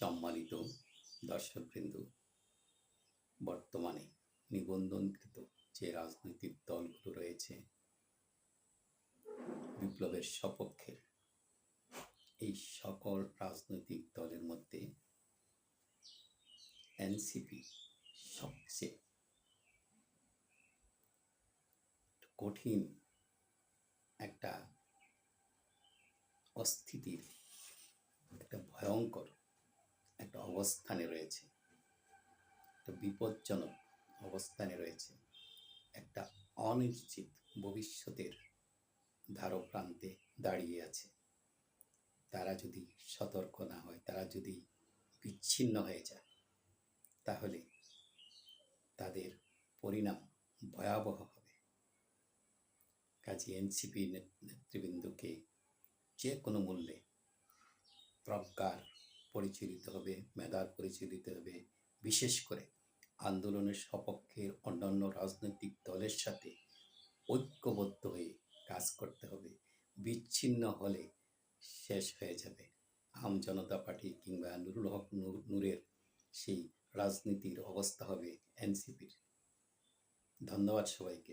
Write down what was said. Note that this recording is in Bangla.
সম্মানিত দর্শকবৃন্দ, বর্তমানে নিবন্ধনকৃত যে রাজনৈতিক দলগুলো রয়েছে বিপ্লবের সপক্ষে এই সকল রাজনৈতিক দলের মধ্যে এনসিপি সবচেয়ে কঠিন একটা অস্থিতির, একটা ভয়ঙ্কর অবস্থানে রয়েছে। একটা বিপজ্জনক অবস্থানে রয়েছে। একটা অনিশ্চিত ভবিষ্যতের ধারপ্রান্তে দাঁড়িয়ে আছে। তারা যদি সতর্ক না হয়, তারা যদি বিচ্ছিন্ন হয়ে যায়, তাহলে তাদের পরিণাম ভয়াবহ হবে। কাজে এনসিপি নেতৃবৃন্দকে যে কোনো মূল্যে প্রজ্ঞার পরিচালিত হবে, মেধার পরিচালিত হবে। বিশেষ করে আন্দোলনের সপক্ষে অন্যান্য রাজনৈতিক দলের সাথে ঐক্যবদ্ধ হয়ে কাজ করতে হবে। বিচ্ছিন্ন হলে শেষ হয়ে যাবে। আম জনতা পার্টি কিংবা নুরুল হক নূর- নূরের সেই রাজনীতির অবস্থা হবে এনসিপির। ধন্যবাদ সবাইকে।